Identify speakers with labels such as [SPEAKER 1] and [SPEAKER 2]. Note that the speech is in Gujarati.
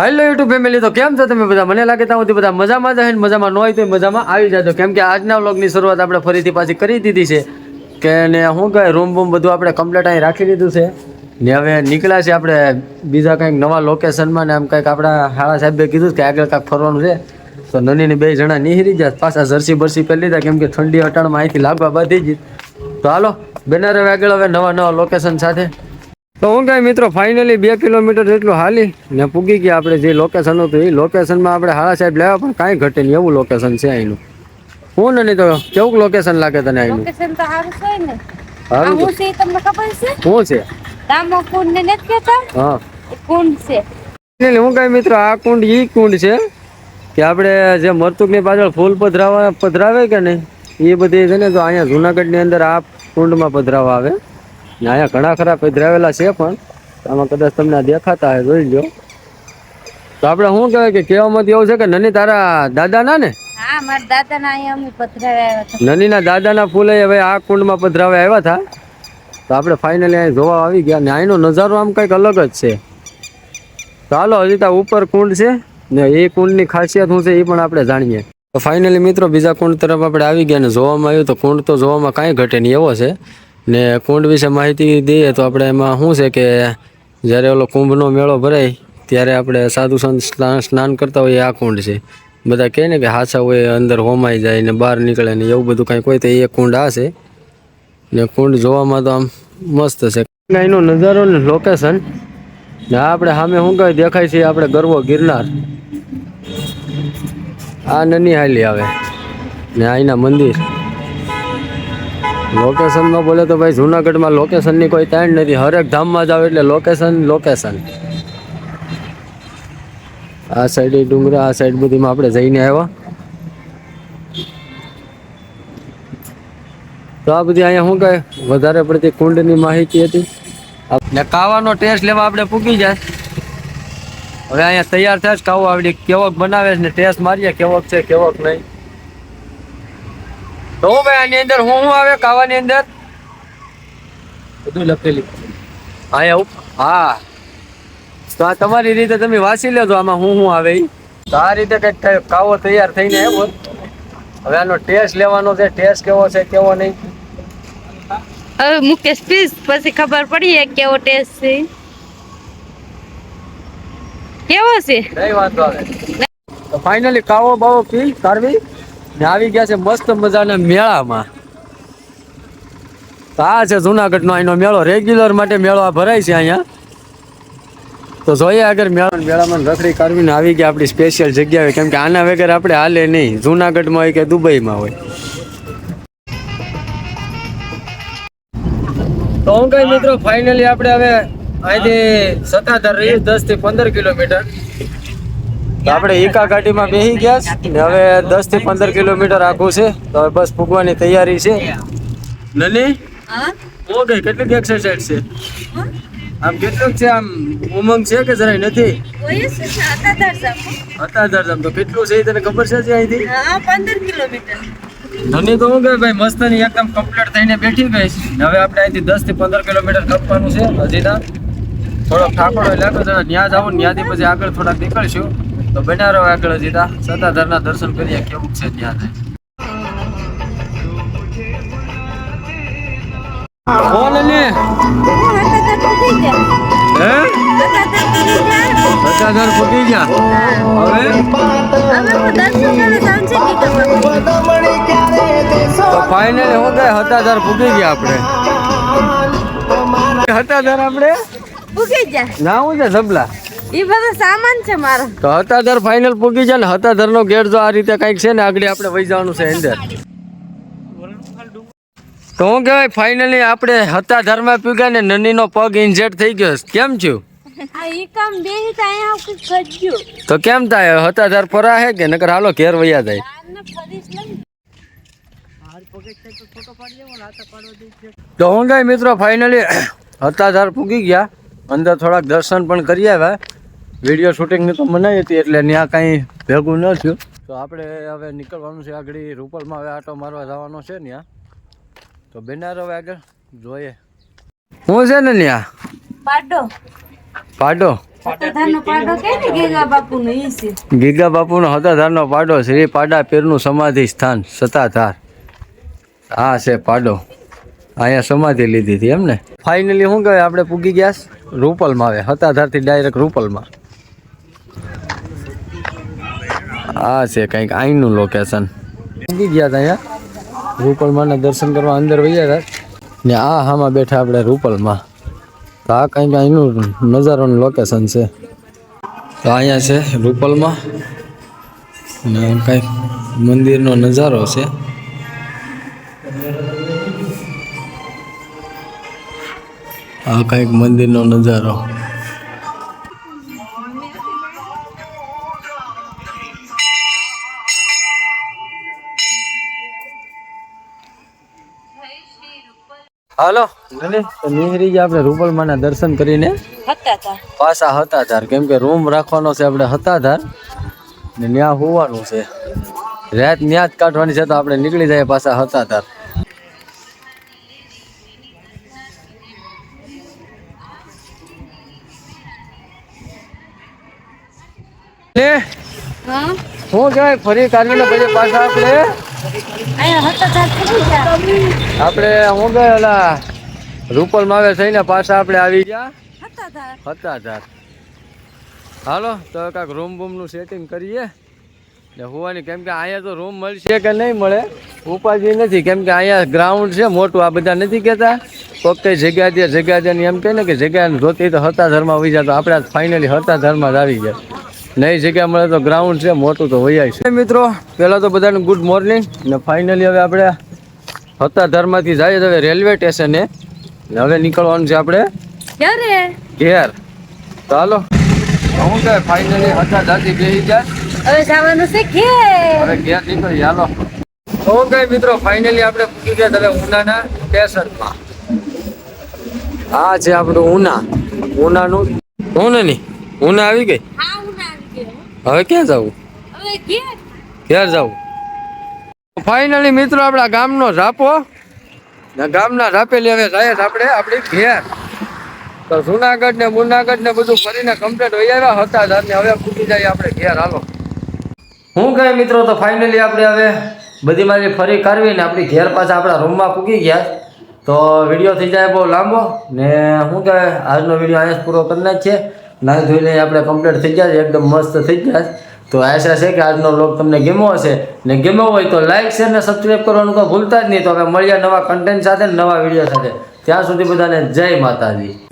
[SPEAKER 1] હેલો યુટ્યુબ ફેમિલી તો કેમ છો તમે બધા? મને લાગે ત્યાં સુધી બધા મજામાં જ હોય ને મજામાં ન હોય તો મજામાં આવી જાજો. કેમ કે આજના વ્લોગની શરૂઆત આપણે ફરીથી પાછી કરી દીધી છે. કે ને શું કહે રૂમ બૂમ બધું આપણે કમ્પ્લીટ અહીં રાખી દીધું છે. ને હવે નીકળ્યા છે આપણે બીજા કંઈક નવા લોકેશનમાં ને આમ કંઈક આપણા શાળા સાહેબે કીધું કે આગળ કાંઈક ફરવાનું છે. તો નની ને બે જણા નીહરી જાય પાછા જર્સી બરસી પહેરી લીધા, કેમ કે ઠંડી અટાણમાં અહીંથી લાગવા બધી જ. તો હાલો, બેનર હવે આગળ, હવે નવા નવા લોકેશન સાથે તો હું કાંઈ મિત્રો ફાઇનલી બે કિલોમીટર જેટલું હાલી ને પૂગી ગયા આપણે જે લોકેશન હતું એ લોકેશનમાં આપણે હાળા સાહેબ લેવા પણ કાંઈ ઘટે નહીં એવું લોકેશન છે અહીંનું. હું ને નહીં તો કેવું લોકેશન લાગે તને અહીંનું?
[SPEAKER 2] લોકેશન તો સારું છે ને.
[SPEAKER 1] સારું
[SPEAKER 2] હું છે તમને ખબર છે?
[SPEAKER 1] શું છે?
[SPEAKER 2] રામો કુંડ ને નથી કહેતા?
[SPEAKER 1] હા.
[SPEAKER 2] કુંડ છે.
[SPEAKER 1] એટલે હું કાંઈ મિત્રો આ કુંડ ઈ કુંડ છે કે આપણે જે મરતુકની પાછળ ફૂલ પધરાવા પધરાવે કે નહીં? એ બધી છે ને તો અહીંયા જુનાગઢની અંદર આ કુંડમાં પધરાવા આવે. ને અહીંયા ઘણા ખરા પધરાવેલા છે પણ આમાં કદાચ તમને દેખાતા હોય જોઈ લો તો આપણે શું કહેવાય કે કહેવામાં એવું છે કે નની તારા દાદાના ને?
[SPEAKER 2] નની ના દાદા ના અહીંયા
[SPEAKER 1] ફૂલે હવે આ કુંડમાં પધરાવે આવ્યા હતા. તો આપણે ફાઇનલી અહીં જોવા આવી ગયા ને અહીંનો નજારો આમ કંઈક અલગ જ છે. ચાલો હજી ત્યાં ઉપર કુંડ છે ને એ કુંડની ખાસિયત શું છે એ પણ આપણે જાણીએ. તો ફાઇનલી મિત્રો બીજા કુંડ તરફ આપણે આવી ગયા ને જોવામાં આવ્યું તો કુંડ તો જોવામાં કાંઈ ઘટે નહીં એવો છે. ને કુંડ વિશે માહિતી દઈએ તો આપણે એમાં શું છે કે જ્યારે ઓલો કુંભનો મેળો ભરાય, ત્યારે આપણે સાધુ સંત સ્નાન કરતા હોઈએ આ કુંડ છે. બધા કહે ને કે હાચા હોય, અંદર હોમાઈ જાય ને બહાર નીકળે ને એવું બધું કાંઈક હોય તો એ કુંડ આ છે. ને કુંડ જોવામાં તો આમ મસ્ત છે. એનો નજારો ને લોકેશન ને આપણે સામે શું કહે દેખાય છે આપણે ગરવો ગિરનાર. આ નની હાલી આવે. ને અહીંના મંદિર. લોકેશનમાં બોલે તો ભાઈ જુનાગઢમાં લોકેશનની કોઈ તાણ નથી. હરેક ધામમાં જાવ એટલે લોકેશન લોકેશન આ સાઈડ ડુંગરા, આ સાઈડ બધીમાં આપણે જઈને આવ્યા. તો આ બધી અહીંયા શું કહે? વધારે પડતી કુંડની માહિતી હતી. ને કાવાનો ટેસ્ટ લેવા આપણે પૂકી જાય. હવે અહીંયા તૈયાર થાય કાવો આવડી કેવોક બનાવે છે ને ટેસ્ટ મારીએ કેવોક છે, કેવોક નહીં. તો ભાઈ આની અંદર હું શું આવે? કાવાની અંદર? બધું લખેલી. હા એવું? હા. તો આ તમારી રીતે તમે વાંચી લેજો આમાં હું શું આવે તો આ રીતે કંઈક કાવો તૈયાર થઈને આવ્યો હવે આનો ટેસ્ટ લેવાનો છે. ટેસ્ટ કેવો છે કેવો નહીં?
[SPEAKER 2] હવે મુકેશ પીસ પછી ખબર પડી કેવો ટેસ્ટ છે. કેવો છે?
[SPEAKER 1] નહીં વાંધો આવે. તો ફાઇનલી કાવો બાવો પી કાઢવી આવી ગયા છે મસ્ત મજાના મેળામાં. તો આ છે જુનાગઢનો અહીંનો મેળો. રેગ્યુલર માટે મેળો આ ભરાય છે અહીંયા. તો જોઈએ આગળ મેળો મેળામાં રખડી કાઢવીને આવી ગયા આપણી સ્પેશિયલ જગ્યાએ. કેમ કે આના વગર આપણે હાલે નહીં. જુનાગઢમાં હોય કે દુબઈમાં હોય. તો હું કઈ મિત્રો ફાઇનલી આપણે હવે અહીંથી સત્તાધાર રહ્યું દસથી પંદર કિલોમીટર. તો આપણે એકા ગાડીમાં બેસી ગયા છે ને હવે દસથી પંદર કિલોમીટર આખું છે. તો હવે બસ પૂગવાની તૈયારી છે. નની
[SPEAKER 2] હા?
[SPEAKER 1] ઓ ગઈ કેટલીક એક્સરસાઇઝ છે? આમ કેટલુંક છે આમ ઉમંગ છે કે જરાય નથી? અત્યારે તો કેટલું છે એ તને ખબર છે અહીંથી?
[SPEAKER 2] હા પંદર કિલોમીટર.
[SPEAKER 1] ધની તો હું કે ભાઈ મસ્તની એકદમ કમ્પ્લીટ થઈને બેઠી ગઈ છે. હવે આપણે અહીંથી દસથી પંદર કિલોમીટર કાપવાનું છે હજી ના થોડોક ઠાકોર લાગે છે ત્યાં જાવું ને ત્યાંથી પછી આગળ થોડાક નીકળશું. તો બનારો આગળ જીતા તા. સત્તાધારના દર્શન કરીએ કેવું છે ત્યાં બોલ ને હે? સત્તાધાર ફૂટી ગયા. હવે? તો ફાઇનલી હું ગઈ હતાધાર ફૂટી ગયા આપણે. હતાધાર આપણે?
[SPEAKER 2] પૂગી જા
[SPEAKER 1] ના હું છે સબલા
[SPEAKER 2] એ બધો સામાન છે મારો.
[SPEAKER 1] તો હતાધાર ફાઇનલ પૂગી જાય ને હતાધારનો ગેટ જો આ રીતે કંઈક છે ને આગળ આપણે વહી જવાનું છે અંદર. તો હું કહેવાય ફાઇનલી આપણે હતાધારમાં પૂગ્યા ને નનીનો પગ ઇન્જેટ થઈ ગયો. કેમ છું
[SPEAKER 2] તો
[SPEAKER 1] કેમ થાય? હતાધાર ફરા હે કે? નકર હાલો ઘેર વયા જાય. તો હું કઈ મિત્રો ફાઇનલી હતાધાર પૂગી ગયા. અંદર થોડાક દર્શન પણ કરી આવ્યા. વીડિયો શૂટિંગની તો મનાઈ હતી એટલે ત્યાં કાંઈ ભેગું ન થયું. તો આપણે હવે નીકળવાનું છે આગળ રૂપલમાં. હવે આટો મારવા જવાનો છે ત્યાં તો બેનાર હવે આગળ. જોઈએ. હું છે ને ત્યાં
[SPEAKER 2] પાડો.
[SPEAKER 1] પાડો.
[SPEAKER 2] ગીગા બાપુ
[SPEAKER 1] નો હતાધાર નો પાડો શ્રી પાડા પીરનું સમાધિ સ્થાન સતાધાર. આ છે પાડો. અહીંયા સમાધિ લીધી હતી એમ ને ફાઇનલી શું કહેવાય, આપણે પૂગી ગયા રૂપલમાં આવે હતાધારથી ડાયરેક્ટ રૂપલમાં. આ છે કંઈક અહીંનું લોકેશન પૂગી ગયા હતા અહીંયા. રૂપલમાંના દર્શન કરવા અંદર વૈયા હતા. ને આ હામાં બેઠા આપણે રૂપલમાં. તો આ કંઈક અહીંનું નજારોનું લોકેશન છે. તો અહીંયા છે રૂપલમાં. ને કંઈક મંદિરનો નજારો છે. આ કંઈક મંદિરનો નજારો. હાલો નીકળી ગયા આપણે રૂપલમાંના દર્શન કરીને?
[SPEAKER 2] હતા
[SPEAKER 1] પાછા હતાધાર. કેમ કે રૂમ રાખવાનો છે આપણે હતાધાર. ને ત્યાં હોવાનું છે. રાત ત્યાં જ કાઢવાની છે તો આપણે નીકળી જાય પાછા હતાધાર. લે શું કહેવાય ફરી કાઢીને પછી પાછા આપણે આપણે શું કહે ઓલા રૂપલમાં આવે થઈને પાછા આપણે આવી ગયા.
[SPEAKER 2] હતા તાર
[SPEAKER 1] હાલો તો કાંઈક રૂમ બૂમનું સેટિંગ કરીએ. ને હોવાની કેમ કે અહીંયા તો રૂમ મળશે કે નહીં મળે ઉપાધિ નથી. કેમ કે અહીંયા ગ્રાઉન્ડ છે મોટું. આ બધા નથી કહેતા. કોક કઈ જગ્યા દે જગ્યા દે એમ કહે ને કે જગ્યા જોતી તો હતા ધરમાં આવી જાય. તો આપણે ફાઇનલી હતા ધરમાં જ આવી ગયા. નહીં જગ્યા મળે તો ગ્રાઉન્ડ છે મોટું તો વૈયા છે. મિત્રો પહેલાં તો બધાને ગુડ મોર્નિંગ ને ફાઇનલી હવે આપણે હતાધારમાંથી જઈએ તો હવે રેલવે સ્ટેશને હવે નીકળવાનું છે આપણે
[SPEAKER 2] ક્યારે?
[SPEAKER 1] ઘેર. તો હાલો હું કે ફાઇનલી હતા દાદી બેસી જાય
[SPEAKER 2] હવે જવાનું છે
[SPEAKER 1] હવે ઘેર નીકળી હાલો. કઈ મિત્રો ફાઇનલી આપણે પૂકી ગયા હવે ઉનાના સ્ટેશનમાં આ છે આપણું ઉના. ઉનાનું. ઉના નહીં ઉના આવી ગઈ? હવે ક્યાં જવું? ઘેર. જવું. ફાઇનલી મિત્રો આપણા ગામનો ઝાપો ને ગામના ઝાપેલી હવે જાય આપણે આપણી ઘેર. તો જુનાગઢ ને મુનાગઢ ને બધું ફરીને કમ્પ્લીટ વહી આવ્યા હતા જ અને હવે પૂકી જાય આપણે ઘેર. હાલો. હું કહે મિત્રો તો ફાઇનલી આપણે હવે બધી મારી ફરી કરવીને આપણી ઘેર પાછા આપણા રૂમમાં પૂકી ગયા. તો વીડિયો થઈ જાય બહુ લાંબો ને શું કહે આજનો વીડિયો અહીંયા પૂરો કરી નાખીએ. નાહી ધોઈને આપણે કમ્પ્લીટ થઈ ગયા છે, એકદમ મસ્ત થઈ ગયા છે. તો આશા છે કે આજનો લોક તમને ગમ્યો હશે. ને ગમ્યો હોય તો લાઈક શેર ને સબસ્ક્રાઈબ કરવાનું તો ભૂલતા જ નહીં. તો હવે મળ્યા નવા કન્ટેન્ટ સાથે, નવા વીડિયો સાથે. ત્યાં સુધી બધાને જય માતાજી.